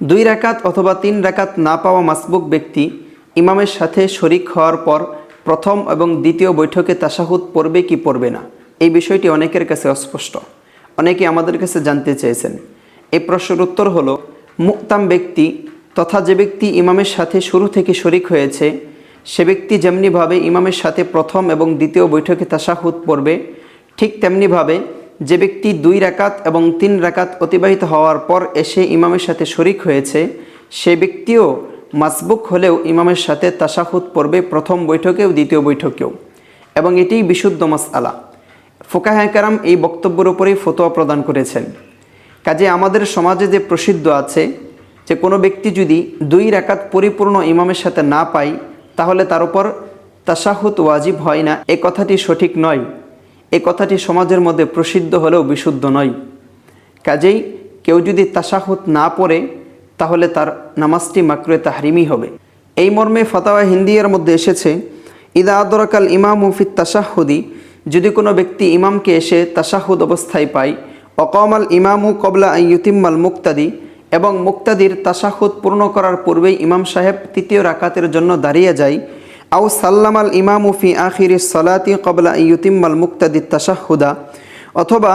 দুই রাকাত অথবা তিন রাকাত না পাওয়া মাসবুক ব্যক্তি ইমামের সাথে শরিক হওয়ার পর প্রথম এবং দ্বিতীয় বৈঠকে তাসাহুদ পড়বে কি পড়বে না? এই বিষয়টি অনেকের কাছে অস্পষ্ট। অনেকে আমাদের কাছে জানতে চেয়েছেন। এই প্রশ্নের উত্তর হলো, মুক্তাম ব্যক্তি তথা যে ব্যক্তি ইমামের সাথে শুরু থেকে শরিক হয়েছে, সে ব্যক্তি যেমনিভাবে ইমামের সাথে প্রথম এবং দ্বিতীয় বৈঠকে তাসাহুদ পড়বে, ঠিক তেমনিভাবে যে ব্যক্তি দুই রাকাত এবং তিন রাকাত অতিবাহিত হওয়ার পর এসে ইমামের সাথে শরিক হয়েছে, সে ব্যক্তিও মাসবুক হলেও ইমামের সাথে তাসাহুদ পড়বে প্রথম বৈঠকেও দ্বিতীয় বৈঠকেও। এবং এটিই বিশুদ্ধ মাসআলা। ফোকাহাকারাম এই বক্তব্যের উপরেই ফতোয়া প্রদান করেছেন। কাজে আমাদের সমাজে যে প্রসিদ্ধ আছে যে কোনো ব্যক্তি যদি দুই রাকাত পরিপূর্ণ ইমামের সাথে না পায়, তাহলে তার উপর তাসাহুত ওয়াজিব হয় না। এ কথাটি সঠিক নয়। এ কথাটি সমাজের মধ্যে প্রসিদ্ধ হলেও বিশুদ্ধ নয়। কাজেই কেউ যদি তাসাহুত না পড়ে, তাহলে তার নামাজটি মাকরুয়ে তাহরিমি হবে। এই মর্মে ফতাওয়া হিন্দিয়ার মধ্যে এসেছে, ইদা আদরকাল ইমাম মুফিদ তাসাহুদি যদি কোনো ব্যক্তি ইমামকে এসে তাসাহুদ অবস্থায় পায়, অকমাল ইমামু কবলা ইউতিম্মাল মুক্তাদি এবং মুক্তাদির তাসাহুদ পূর্ণ করার পূর্বেই ইমাম সাহেব তৃতীয় রাকাতের জন্য দাঁড়িয়ে যায় আউ সাল্লামাল ইমামু ফি আখির সলাতি কবলা ইউতিম্মাল মুক্তাদি তাসাহুদা অথবা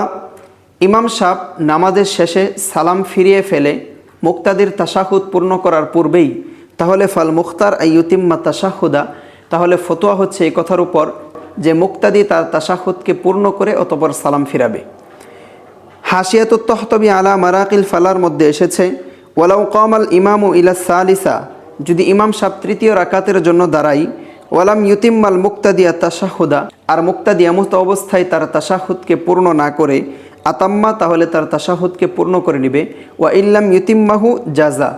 ইমাম সাহ নামাজের শেষে সালাম ফিরিয়ে ফেলে মুক্তাদির তাসাহুদ পূর্ণ করার পূর্বেই, তাহলে ফাল মুখতার আইয়ুতিম্মা তাসাহুদা তাহলে ফতোয়া হচ্ছে এই কথার উপর যে মুক্তাদি তার তাসাহুদকে পূর্ণ করে অতপর সালাম ফিরাবে। হাসিয়াতুত তহতবি আলা মারাকিল ফালার মধ্যে এসেছে, ওয়ালাউ কমাল ইমামু ইলা সালিসা যদি ইমাম সাহ তৃতীয় রাকাতের জন্য দাঁড়াই ওয়ালাম ইউতিম্মাল মুক্তাদিয়া তাসাহুদা আর মুক্তাদি এমত অবস্থায় তার তাসাহুদকে পূর্ণ না করে, আতাম্মা তাহলে তার তাসাহুদকে পূর্ণ করে নিবে, ওয়া ইল্লাম ইউতিম্মাহু জাজা,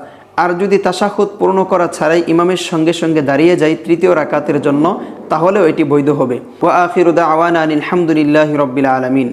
আর যদি তাসাহুদ পূর্ণ করা ছাড়াই ইমামের সঙ্গে সঙ্গে দাঁড়িয়ে যায় তৃতীয় রাকাতের জন্য, তাহলেও এটি বৈধ হবে। ওয়া আখিরুদা আওয়ান আলহামদুলিল্লাহ রব্বিল আলমিন।